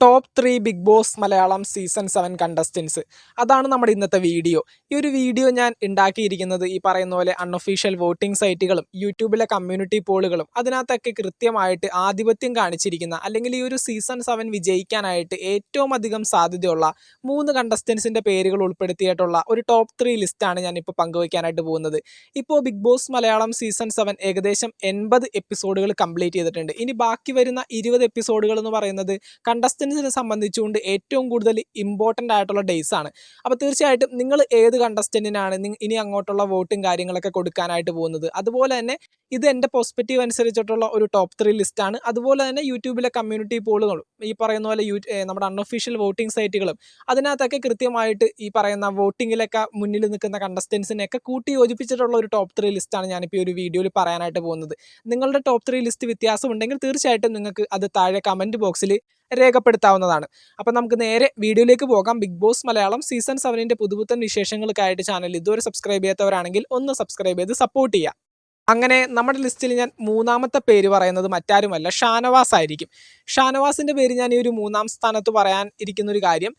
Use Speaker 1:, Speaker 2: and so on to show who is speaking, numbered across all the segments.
Speaker 1: Top three Bigg Boss Malayalam season seven contestants അതാണ് നമ്മുടെ ഇന്നത്തെ വീഡിയോ ഈ ഒരു വീഡിയോ ഞാൻ ഉണ്ടാക്കിയിരിക്കുന്നത് ഈ പറയുന്ന പോലെ അൺഒഫീഷ്യൽ വോട്ടിംഗ് സൈറ്റുകളും യൂട്യൂബിലെ കമ്മ്യൂണിറ്റി പോളുകളും അതിനകത്തൊക്കെ കൃത്യമായിട്ട് ആധിപത്യം കാണിച്ചിരിക്കുന്ന അല്ലെങ്കിൽ ഈ ഒരു സീസൺ സെവൻ വിജയിക്കാനായിട്ട് ഏറ്റവും അധികം സാധ്യതയുള്ള മൂന്ന് കണ്ടസ്റ്റൻസിന്റെ പേരുകൾ ഉൾപ്പെടുത്തിയിട്ടുള്ള ഒരു ടോപ്പ് ത്രീ ലിസ്റ്റാണ് ഞാനിപ്പോൾ പങ്കുവയ്ക്കാനായിട്ട് പോകുന്നത്. ഇപ്പോൾ Bigg Boss Malayalam season seven ഏകദേശം എൺപത് എപ്പിസോഡുകൾ കംപ്ലീറ്റ് ചെയ്തിട്ടുണ്ട്. ഇനി ബാക്കി വരുന്ന ഇരുപത് എപ്പിസോഡുകൾ എന്ന് പറയുന്നത് കണ്ടസ്റ്റൻസിനെ സംബന്ധിച്ചുകൊണ്ട് ഏറ്റവും കൂടുതൽ ഇമ്പോർട്ടന്റ് ആയിട്ടുള്ള ഡേയ്സ് ആണ്. അപ്പോൾ തീർച്ചയായിട്ടും നിങ്ങൾ ഏത് കണ്ടസ്റ്റന്റിനാണ് ഇനി അങ്ങോട്ടുള്ള വോട്ടും കാര്യങ്ങളൊക്കെ കൊടുക്കാനായിട്ട് പോകുന്നത്. അതുപോലെ തന്നെ ഇത് എന്റെ പോസ്പെക്റ്റീവ് അനുസരിച്ചിട്ടുള്ള ഒരു ടോപ്പ് ത്രീ ലിസ്റ്റാണ് അതുപോലെ തന്നെ യൂട്യൂബിലെ കമ്മ്യൂണിറ്റി പോളുകളും ഈ പറയുന്ന പോലെ നമ്മുടെ അൺഒഫീഷ്യൽ വോട്ടിംഗ് സൈറ്റുകളും അതിനകത്തൊക്കെ കൃത്യമായിട്ട് ഈ പറയുന്ന വോട്ടിങ്ങിലൊക്കെ മുന്നിൽ നിൽക്കുന്ന കണ്ടസ്റ്റൻസിനെയൊക്കെ കൂട്ടി യോജിപ്പിച്ചിട്ടുള്ള ഒരു ടോപ്പ് ത്രീ ലിസ്റ്റാണ് ഞാനിപ്പോൾ ഈ ഒരു വീഡിയോയിൽ പറയാനായിട്ട് പോകുന്നത്. നിങ്ങളുടെ ടോപ്പ് ത്രീ ലിസ്റ്റ് വ്യത്യാസമുണ്ടെങ്കിൽ തീർച്ചയായിട്ടും നിങ്ങൾക്ക് അത് താഴെ കമന്റ് ബോക്സിൽ രേഖപ്പെടുത്താവുന്നതാണ്. അപ്പം നമുക്ക് നേരെ വീഡിയോയിലേക്ക് പോകാം. ബിഗ് ബോസ് മലയാളം സീസൺ സെവനിന്റെ പുതുപുത്തൻ വിശേഷങ്ങൾക്കായിട്ട് ചാനൽ ഇതുവരെ സബ്സ്ക്രൈബ് ചെയ്യാത്തവരാണെങ്കിൽ ഒന്ന് സബ്സ്ക്രൈബ് ചെയ്ത് സപ്പോർട്ട് ചെയ്യുക. അങ്ങനെ നമ്മുടെ ലിസ്റ്റിൽ ഞാൻ മൂന്നാമത്തെ പേര് പറയുന്നത് മറ്റാരുമല്ല ഷാനവാസ് ആയിരിക്കും. ഷാനവാസിന്റെ പേര് ഞാൻ ഈ ഒരു മൂന്നാം സ്ഥാനത്ത് പറയാൻ ഇരിക്കുന്നൊരു കാര്യം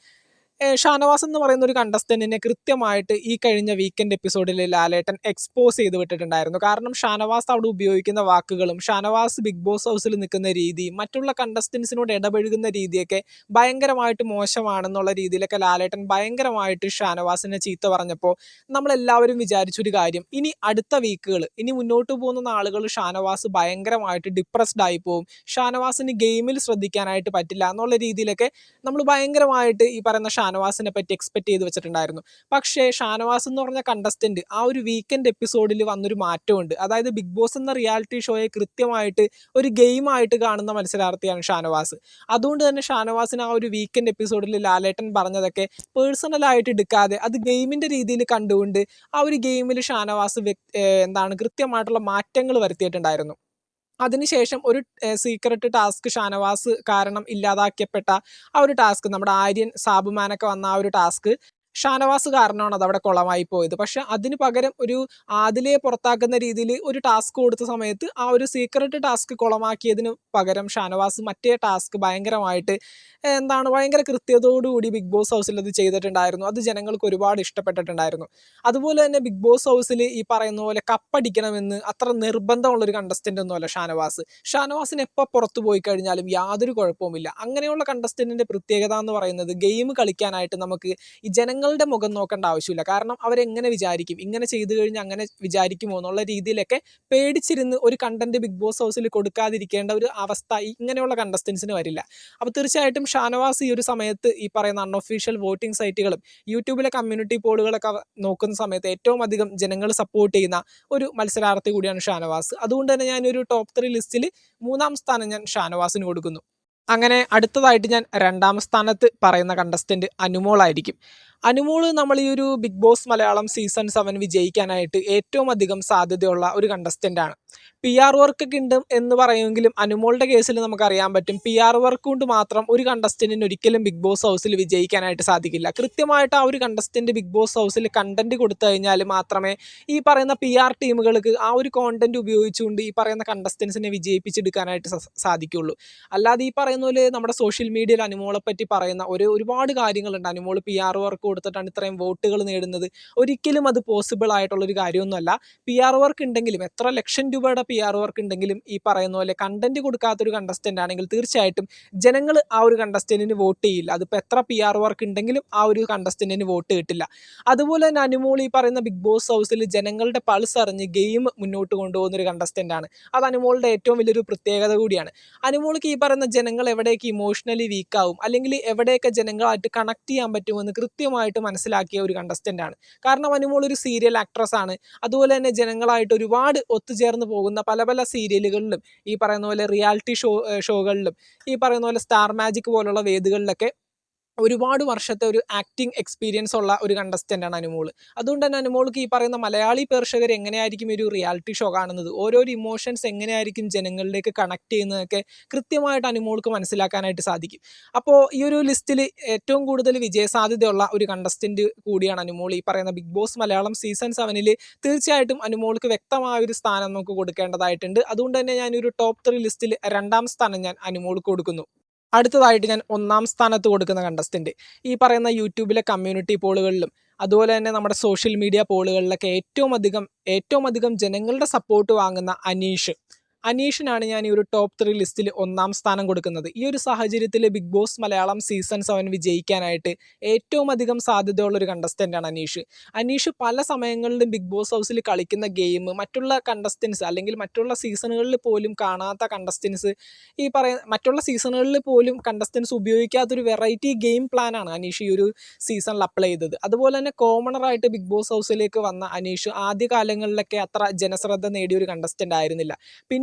Speaker 1: ഷാനവാസ് എന്ന് പറയുന്ന ഒരു കണ്ടസ്റ്റന്റിനെ കൃത്യമായിട്ട് ഈ കഴിഞ്ഞ വീക്കെൻഡ് എപ്പിസോഡിൽ ലാലേട്ടൻ എക്സ്പോസ് ചെയ്ത് വിട്ടിട്ടുണ്ടായിരുന്നു. കാരണം ഷാനവാസ് അവിടെ ഉപയോഗിക്കുന്ന വാക്കുകളും ഷാനവാസ് ബിഗ് ബോസ് ഹൗസിൽ നിൽക്കുന്ന രീതി മറ്റുള്ള കണ്ടസ്റ്റൻസിനോട് ഇടപഴകുന്ന രീതിയൊക്കെ ഭയങ്കരമായിട്ട് മോശമാണെന്നുള്ള രീതിയിലൊക്കെ ലാലേട്ടൻ ഭയങ്കരമായിട്ട് ഷാനവാസിനെ ചീത്ത പറഞ്ഞപ്പോൾ നമ്മളെല്ലാവരും വിചാരിച്ചൊരു കാര്യം ഇനി അടുത്ത വീക്കുകൾ ഇനി മുന്നോട്ട് പോകുന്ന നാളുകൾ ഷാനവാസ് ഭയങ്കരമായിട്ട് ഡിപ്രസ്ഡ് ആയി പോകും ഷാനവാസിന് ഗെയിമിൽ ശ്രദ്ധിക്കാനായിട്ട് പറ്റില്ല എന്നുള്ള രീതിയിലൊക്കെ നമ്മൾ ഭയങ്കരമായിട്ട് ഈ പറയുന്ന ഷാനവാസിനെ പറ്റി എക്സ്പെക്ട് ചെയ്ത് വെച്ചിട്ടുണ്ടായിരുന്നു. പക്ഷേ ഷാനവാസ് എന്ന് പറഞ്ഞ കണ്ടസ്റ്റന്റ് ആ ഒരു വീക്കെൻഡ് എപ്പിസോഡിൽ വന്നൊരു മാറ്റമുണ്ട്. അതായത് ബിഗ് ബോസ് എന്ന റിയാലിറ്റി ഷോയെ കൃത്യമായിട്ട് ഒരു ഗെയിമായിട്ട് കാണുന്ന മത്സരാർത്ഥിയാണ് ഷാനവാസ്. അതുകൊണ്ട് തന്നെ ഷാനവാസിന് ആ ഒരു വീക്കെൻഡ് എപ്പിസോഡിൽ ലാലേട്ടൻ പറഞ്ഞതൊക്കെ പേഴ്സണലായിട്ട് എടുക്കാതെ അത് ഗെയിമിന്റെ രീതിയിൽ കണ്ടുകൊണ്ട് ആ ഒരു ഗെയിമിൽ ഷാനവാസ് എന്താണ് കൃത്യമായിട്ടുള്ള മാറ്റങ്ങൾ വരുത്തിയിട്ടുണ്ടായിരുന്നു. അതിനുശേഷം ഒരു സീക്രട്ട് ടാസ്ക് ഷാനവാസ് കാരണം ഇല്ലാതാക്കപ്പെട്ട ആ ഒരു ടാസ്ക് നമ്മുടെ ആര്യൻ സാബുമാനൊക്കെ വന്ന ആ ഒരു ടാസ്ക് ഷാനവാസ് കാരണമാണ് അത് അവിടെ കുളമായി പോയത്. പക്ഷെ അതിന് പകരം ഒരു ആദിലയെ പുറത്താക്കുന്ന രീതിയിൽ ഒരു ടാസ്ക് കൊടുത്ത സമയത്ത് ആ ഒരു സീക്രട്ട് ടാസ്ക് കുളമാക്കിയതിന് പകരം ഷാനവാസ് മറ്റേ ടാസ്ക് ഭയങ്കരമായിട്ട് എന്താണ് ഭയങ്കര കൃത്യതയോടുകൂടി ബിഗ് ബോസ് ഹൗസിൽ അത് ചെയ്തിട്ടുണ്ടായിരുന്നു. അത് ജനങ്ങൾക്ക് ഒരുപാട് ഇഷ്ടപ്പെട്ടിട്ടുണ്ടായിരുന്നു. അതുപോലെ തന്നെ ബിഗ് ബോസ് ഹൗസിൽ ഈ പറയുന്ന പോലെ കപ്പടിക്കണമെന്ന് അത്ര നിർബന്ധമുള്ളൊരു കണ്ടസ്റ്റന്റ് ഒന്നുമല്ല ഷാനവാസ്. ഷാനവാസിന് എപ്പോൾ പുറത്തു പോയി കഴിഞ്ഞാലും യാതൊരു കുഴപ്പവുമില്ല. അങ്ങനെയുള്ള കണ്ടസ്റ്റന്റിന്റെ പ്രത്യേകത എന്ന് പറയുന്നത് ഗെയിം കളിക്കാനായിട്ട് നമുക്ക് ഈ ജനങ്ങളുടെ മുഖം നോക്കേണ്ട ആവശ്യമില്ല. കാരണം അവരെങ്ങനെ വിചാരിക്കും? ഇങ്ങനെ ചെയ്തു കഴിഞ്ഞാൽ അങ്ങനെ വിചാരിക്കുമോ എന്നുള്ള രീതിയിലൊക്കെ പേടിച്ചിരുന്ന് ഒരു കണ്ടന്റ് ബിഗ് ബോസ് ഹൗസിൽ കൊടുക്കാതിരിക്കേണ്ട ഒരു അവസ്ഥ ഇങ്ങനെയുള്ള കണ്ടസ്റ്റൻസിന് വരില്ല. അപ്പോൾ തീർച്ചയായിട്ടും ഷാനവാസ് ഈ ഒരു സമയത്ത് ഈ പറയുന്ന അൺഒഫീഷ്യൽ വോട്ടിംഗ് സൈറ്റുകളും യൂട്യൂബിലെ കമ്മ്യൂണിറ്റി പോളുകളൊക്കെ നോക്കുന്ന സമയത്ത് ഏറ്റവും അധികം ജനങ്ങൾ സപ്പോർട്ട് ചെയ്യുന്ന ഒരു മത്സരാർത്ഥി കൂടിയാണ് ഷാനവാസ്. അതുകൊണ്ട് തന്നെ ഞാനൊരു ടോപ്പ് ത്രീ ലിസ്റ്റിൽ മൂന്നാം സ്ഥാനം ഞാൻ ഷാനവാസിന് കൊടുക്കുന്നു. അങ്ങനെ അടുത്തതായിട്ട് ഞാൻ രണ്ടാം സ്ഥാനത്ത് പറയുന്ന കണ്ടസ്റ്റന്റ് അനുമോളായിരിക്കും അനുമോൾ നമ്മൾ ഈ ഒരു Bigg Boss Malayalam season seven വിജയിക്കാനായിട്ട് ഏറ്റവും അധികം സാധ്യതയുള്ള ഒരു കണ്ടസ്റ്റന്റ് ആണ്. പി ആർ വർക്ക് ഒക്കെ ഉണ്ട് എന്ന് പറയുമെങ്കിലും അനുമോളുടെ കേസിൽ നമുക്കറിയാൻ പറ്റും പി ആർ വർക്ക് കൊണ്ട് മാത്രം ഒരു കണ്ടസ്റ്റന്റിന് ഒരിക്കലും ബിഗ് ബോസ് ഹൗസിൽ വിജയിക്കാനായിട്ട് സാധിക്കില്ല. കൃത്യമായിട്ട് ആ ഒരു കണ്ടസ്റ്റന്റ് ബിഗ് ബോസ് ഹൗസിൽ കണ്ടന്റ് കൊടുത്തു കഴിഞ്ഞാൽ മാത്രമേ ഈ പറയുന്ന പി ആർ ടീമുകൾക്ക് ആ ഒരു കോണ്ടന്റ് ഉപയോഗിച്ചുകൊണ്ട് ഈ പറയുന്ന കണ്ടസ്റ്റൻസിനെ വിജയിപ്പിച്ചെടുക്കാനായിട്ട് സാധിക്കുള്ളൂ. അല്ലാതെ ഈ പറയുന്ന പോലെ നമ്മുടെ സോഷ്യൽ മീഡിയയിൽ അനുമോളെ പറ്റി പറയുന്ന ഒരു ഒരുപാട് കാര്യങ്ങളുണ്ട്. അനുമോൾ പി ആർ വർക്ക് കൊടുത്തിട്ടാണ് ഇത്രയും വോട്ടുകൾ നേടുന്നത്. ഒരിക്കലും അത് പോസിബിൾ ആയിട്ടുള്ളൊരു കാര്യമൊന്നുമല്ല. പി ആർ വർക്ക് ഉണ്ടെങ്കിലും എത്ര ലക്ഷം രൂപയുടെ പി ആർ വർക്ക് ഉണ്ടെങ്കിലും ഈ പറയുന്ന പോലെ കണ്ടന്റ് കൊടുക്കാത്തൊരു കണ്ടസ്റ്റന്റ് ആണെങ്കിൽ തീർച്ചയായിട്ടും ജനങ്ങൾ ആ ഒരു കണ്ടസ്റ്റന്റിന് വോട്ട് ചെയ്യില്ല. അതിപ്പോൾ എത്ര പി ആർ വർക്ക് ഉണ്ടെങ്കിലും ആ ഒരു കണ്ടസ്റ്റന്റിന് വോട്ട് കിട്ടില്ല. അതുപോലെ തന്നെ അനുമോൾ ഈ പറയുന്ന ബിഗ് ബോസ് ഹൗസിൽ ജനങ്ങളുടെ പൾസ് അറിഞ്ഞ് ഗെയിം മുന്നോട്ട് കൊണ്ടുപോകുന്ന ഒരു കണ്ടസ്റ്റന്റ് ആണ്. അത് അനുമോളുടെ ഏറ്റവും വലിയൊരു പ്രത്യേകത കൂടിയാണ്. അനുമോൾക്ക് ഈ പറയുന്ന ജനങ്ങൾ എവിടെയൊക്കെ ഇമോഷണലി വീക്കാവും അല്ലെങ്കിൽ എവിടെയൊക്കെ ജനങ്ങളായിട്ട് കണക്ട് ചെയ്യാൻ പറ്റുമെന്ന് കൃത്യമായിട്ട് മനസ്സിലാക്കിയ ഒരു കണ്ടസ്റ്റന്റ് ആണ്. കാരണം അനുമോൾ ഒരു സീരിയൽ ആക്ട്രസ് ആണ്. അതുപോലെ തന്നെ ജനങ്ങളായിട്ട് ഒരുപാട് ഒത്തുചേർന്ന് പോകുന്ന പല പല സീരിയലുകളിലും ഈ പറയുന്ന പോലെ റിയാലിറ്റി ഷോ ഷോകളിലും ഈ പറയുന്ന പോലെ സ്റ്റാർ മാജിക് പോലുള്ള വേദികളിലൊക്കെ ഒരുപാട് വർഷത്തെ ഒരു ആക്ടിങ് എക്സ്പീരിയൻസ് ഉള്ള ഒരു കണ്ടസ്റ്റന്റ് ആണ് അനുമോൾ. അതുകൊണ്ട് തന്നെ അനുമോൾക്ക് ഈ പറയുന്ന മലയാളി പ്രേക്ഷകർ എങ്ങനെയായിരിക്കും ഒരു റിയാലിറ്റി ഷോ കാണുന്നത്? ഓരോരോ ഇമോഷൻസ് എങ്ങനെയായിരിക്കും ജനങ്ങളിലേക്ക് കണക്ട് ചെയ്യുന്നതൊക്കെ കൃത്യമായിട്ട് അനുമോൾക്ക് മനസ്സിലാക്കാനായിട്ട് സാധിക്കും. അപ്പോൾ ഈ ഒരു ലിസ്റ്റിൽ ഏറ്റവും കൂടുതൽ വിജയസാധ്യതയുള്ള ഒരു കണ്ടസ്റ്റന്റ് കൂടിയാണ് അനുമോൾ. ഈ പറയുന്ന ബിഗ് ബോസ് മലയാളം സീസൺ സെവനിൽ തീർച്ചയായിട്ടും അനുമോൾക്ക് വ്യക്തമായ ഒരു സ്ഥാനം നമുക്ക് കൊടുക്കേണ്ടതായിട്ടുണ്ട്. അതുകൊണ്ട് തന്നെ ഞാനൊരു ടോപ്പ് ത്രീ ലിസ്റ്റിൽ രണ്ടാം സ്ഥാനം ഞാൻ അനുമോൾക്ക് കൊടുക്കുന്നു. അടുത്തതായിട്ട് ഞാൻ ഒന്നാം സ്ഥാനത്ത് കൊടുക്കുന്ന കണ്ടസ്റ്റന്റ് ഈ പറയുന്ന യൂട്യൂബിലെ കമ്മ്യൂണിറ്റി പോളുകളിലും അതുപോലെ തന്നെ നമ്മുടെ സോഷ്യൽ മീഡിയ പോളുകളിലൊക്കെ ഏറ്റവും അധികം ഏറ്റവും അധികം ജനങ്ങളുടെ സപ്പോർട്ട് വാങ്ങുന്ന അനീഷ്. അനീഷിനാണ് ഞാൻ ഈ ഒരു ടോപ്പ് ത്രീ ലിസ്റ്റിൽ ഒന്നാം സ്ഥാനം കൊടുക്കുന്നത്. ഈ ഒരു സാഹചര്യത്തിൽ Bigg Boss Malayalam season seven വിജയിക്കാനായിട്ട് ഏറ്റവും അധികം സാധ്യതയുള്ള ഒരു കണ്ടസ്റ്റന്റാണ് അനീഷ്. അനീഷ് പല സമയങ്ങളിലും ബിഗ് ബോസ് ഹൗസിൽ കളിക്കുന്ന ഗെയിം മറ്റുള്ള കണ്ടസ്റ്റൻസ് അല്ലെങ്കിൽ മറ്റുള്ള സീസണുകളിൽ പോലും കാണാത്ത കണ്ടസ്റ്റൻസ് ഈ പറയ മറ്റുള്ള സീസണുകളിൽ പോലും കണ്ടസ്റ്റൻസ് ഉപയോഗിക്കാത്തൊരു വെറൈറ്റി ഗെയിം പ്ലാനാണ് അനീഷ് ഈ ഒരു സീസണിൽ അപ്ലൈ ചെയ്തത്. അതുപോലെ തന്നെ കോമണറായിട്ട് ബിഗ് ബോസ് ഹൗസിലേക്ക് വന്ന അനീഷ് ആദ്യ കാലങ്ങളിലൊക്കെ അത്ര ജനശ്രദ്ധ നേടിയ ഒരു കണ്ടസ്റ്റന്റ് ആയിരുന്നില്ല.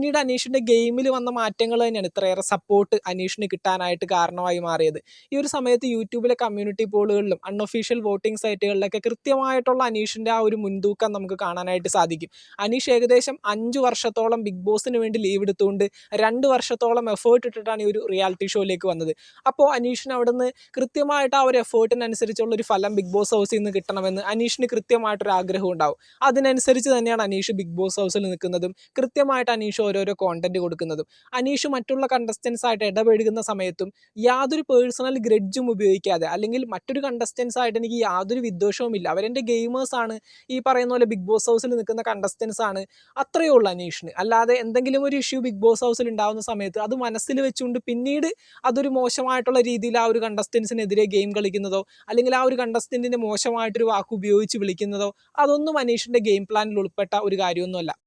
Speaker 1: പിന്നീട് അനീഷിന്റെ ഗെയിമിൽ വന്ന മാറ്റങ്ങൾ തന്നെയാണ് ഇത്രയേറെ സപ്പോർട്ട് അനീഷിന് കിട്ടാനായിട്ട് കാരണമായി മാറിയത്. ഈ ഒരു സമയത്ത് യൂട്യൂബിലെ കമ്മ്യൂണിറ്റി പോളുകളിലും അൺഒഫീഷ്യൽ വോട്ടിംഗ് സൈറ്റുകളിലൊക്കെ കൃത്യമായിട്ടുള്ള അനീഷിന്റെ ആ ഒരു മുൻതൂക്കം നമുക്ക് കാണാനായിട്ട് സാധിക്കും. അനീഷ് ഏകദേശം അഞ്ച് വർഷത്തോളം ബിഗ് ബോസിന് വേണ്ടി ലീവ് എടുത്തുകൊണ്ട് രണ്ട് വർഷത്തോളം എഫേർട്ട് ഇട്ടിട്ടാണ് ഈ ഒരു റിയാലിറ്റി ഷോയിലേക്ക് വന്നത്. അപ്പോൾ അനീഷിന് അവിടുന്ന് കൃത്യമായിട്ട് ആ ഒരു എഫേർട്ടിനനുസരിച്ചുള്ള ഒരു ഫലം ബിഗ് ബോസ് ഹൗസിൽ നിന്ന് കിട്ടണമെന്ന് അനീഷിന് കൃത്യമായിട്ടൊരു ആഗ്രഹം ഉണ്ടാവും. അതിനനുസരിച്ച് തന്നെയാണ് അനീഷ് ബിഗ് ബോസ് ഹൗസിൽ നിൽക്കുന്നതും. കൃത്യമായിട്ട് അനീഷ് ഓരോരോ കോണ്ടന്റ് കൊടുക്കുന്നതും. അനീഷ് മറ്റുള്ള കണ്ടസ്റ്റൻസ് ആയിട്ട് ഇടപഴകുന്ന സമയത്തും യാതൊരു പേഴ്സണൽ ഗ്രഡ്ജും ഉപയോഗിക്കാതെ അല്ലെങ്കിൽ മറ്റൊരു കണ്ടസ്റ്റൻസ് ആയിട്ട് എനിക്ക് യാതൊരു വിദ്വേഷവുമില്ല അവരെന്റെ ഗെയിമേഴ്സാണ് ഈ പറയുന്ന പോലെ ബിഗ് ബോസ് ഹൗസിൽ നിൽക്കുന്ന കണ്ടസ്റ്റൻസ് ആണ്. അത്രയേ ഉള്ളൂ അനീഷിന്. അല്ലാതെ എന്തെങ്കിലും ഒരു ഇഷ്യൂ ബിഗ് ബോസ് ഹൗസിൽ ഉണ്ടാകുന്ന സമയത്ത് അത് മനസ്സിൽ വെച്ചുകൊണ്ട് പിന്നീട് അതൊരു മോശമായിട്ടുള്ള രീതിയിൽ ആ ഒരു കണ്ടസ്റ്റൻസിനെതിരെ ഗെയിം കളിക്കുന്നതോ അല്ലെങ്കിൽ ആ ഒരു കണ്ടസ്റ്റന്റിന്റെ മോശമായിട്ടൊരു വാക്ക് ഉപയോഗിച്ച് വിളിക്കുന്നതോ അതൊന്നും അനീഷിന്റെ ഗെയിം പ്ലാനിൽ ഉൾപ്പെട്ട ഒരു കാര്യമൊന്നുമല്ല.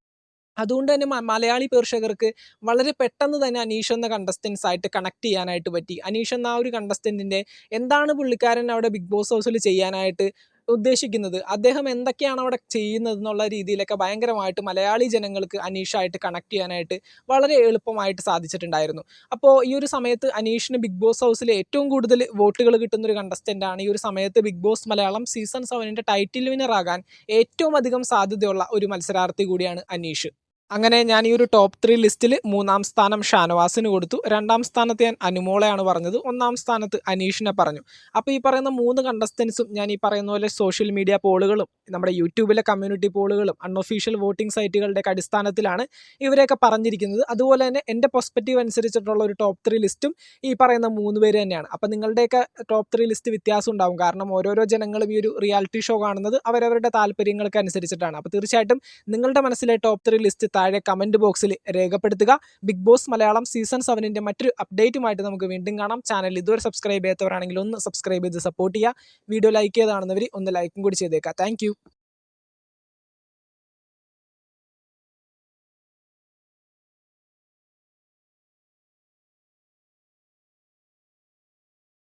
Speaker 1: അതുകൊണ്ട് തന്നെ മലയാളി പ്രേക്ഷകർക്ക് വളരെ പെട്ടെന്ന് തന്നെ അനീഷ് എന്ന കണ്ടസ്റ്റൻസ് ആയിട്ട് കണക്ട് ചെയ്യാനായിട്ട് പറ്റി. അനീഷ് എന്ന ആ ഒരു കണ്ടസ്റ്റന്റിന്റെ എന്താണ് പുള്ളിക്കാരൻ അവിടെ ബിഗ് ബോസ് ഹൗസിൽ ചെയ്യാനായിട്ട് ഉദ്ദേശിക്കുന്നത്? അദ്ദേഹം എന്തൊക്കെയാണ് അവിടെ ചെയ്യുന്നത് എന്നുള്ള രീതിയിലൊക്കെ ഭയങ്കരമായിട്ട് മലയാളി ജനങ്ങൾക്ക് അനീഷായിട്ട് കണക്ട് ചെയ്യാനായിട്ട് വളരെ എളുപ്പമായിട്ട് സാധിച്ചിട്ടുണ്ടായിരുന്നു. അപ്പോൾ ഈ ഒരു സമയത്ത് അനീഷിന് ബിഗ് ബോസ് ഹൗസിൽ ഏറ്റവും കൂടുതൽ വോട്ടുകൾ കിട്ടുന്ന ഒരു കണ്ടസ്റ്റന്റാണ് ഈ ഒരു സമയത്ത് ബിഗ് ബോസ് മലയാളം സീസൺ സെവനിന്റെ ടൈറ്റിൽ വിന്നർ ആകാൻ ഏറ്റവും അധികം സാധ്യതയുള്ള ഒരു മത്സരാർത്ഥി കൂടിയാണ് അനീഷ്. അങ്ങനെ ഞാൻ ഈ ഒരു ടോപ്പ് ത്രീ ലിസ്റ്റിൽ മൂന്നാം സ്ഥാനം ഷാനവാസിന് കൊടുത്തു. രണ്ടാം സ്ഥാനത്ത് ഞാൻ അനുമോളയാണ് പറഞ്ഞത്. ഒന്നാം സ്ഥാനത്ത് അനീഷിനെ പറഞ്ഞു. അപ്പോൾ ഈ പറയുന്ന മൂന്ന് കണ്ടസ്റ്റൻസും ഞാൻ ഈ പറയുന്ന പോലെ സോഷ്യൽ മീഡിയ പോളുകളും നമ്മുടെ യൂട്യൂബിലെ കമ്മ്യൂണിറ്റി പോളുകളും അൺഒഫീഷ്യൽ വോട്ടിംഗ് സൈറ്റുകളുടെയൊക്കെ അടിസ്ഥാനത്തിലാണ് ഇവരെയൊക്കെ പറഞ്ഞിരിക്കുന്നത്. അതുപോലെ തന്നെ എന്റെ പെർസ്പെക്റ്റീവ് അനുസരിച്ചിട്ടുള്ള ഒരു ടോപ്പ് ത്രീ ലിസ്റ്റും ഈ പറയുന്ന മൂന്ന് പേര് തന്നെയാണ്. അപ്പോൾ നിങ്ങളുടെയൊക്കെ ടോപ്പ് ത്രീ ലിസ്റ്റ് വ്യത്യാസം ഉണ്ടാവും. കാരണം ഓരോരോ ജനങ്ങളും ഈ ഒരു റിയാലിറ്റി ഷോ കാണുന്നത് അവരവരുടെ താല്പര്യങ്ങൾക്ക് അനുസരിച്ചിട്ടാണ്. അപ്പോൾ തീർച്ചയായിട്ടും നിങ്ങളുടെ മനസ്സിലെ ടോപ്പ് ത്രീ ലിസ്റ്റ് താഴെ കമന്റ് ബോക്സിൽ രേഖപ്പെടുത്തുക. ബിഗ് ബോസ് മലയാളം സീസൺ സെവനിന്റെ മറ്റൊരു അപ്ഡേറ്റുമായിട്ട് നമുക്ക് വീണ്ടും കാണാം. ചാനൽ ഇതുവരെ സബ്സ്ക്രൈബ് ചെയ്യാത്തവരാണെങ്കിൽ ഒന്ന് സബ്സ്ക്രൈബ് ചെയ്ത് സപ്പോർട്ട് ചെയ്യുക. വീഡിയോ ലൈക്ക് ചെയ്താണെന്നവർ ഒന്ന് ലൈക്കും കൂടി ചെയ്തേക്കുക. താങ്ക്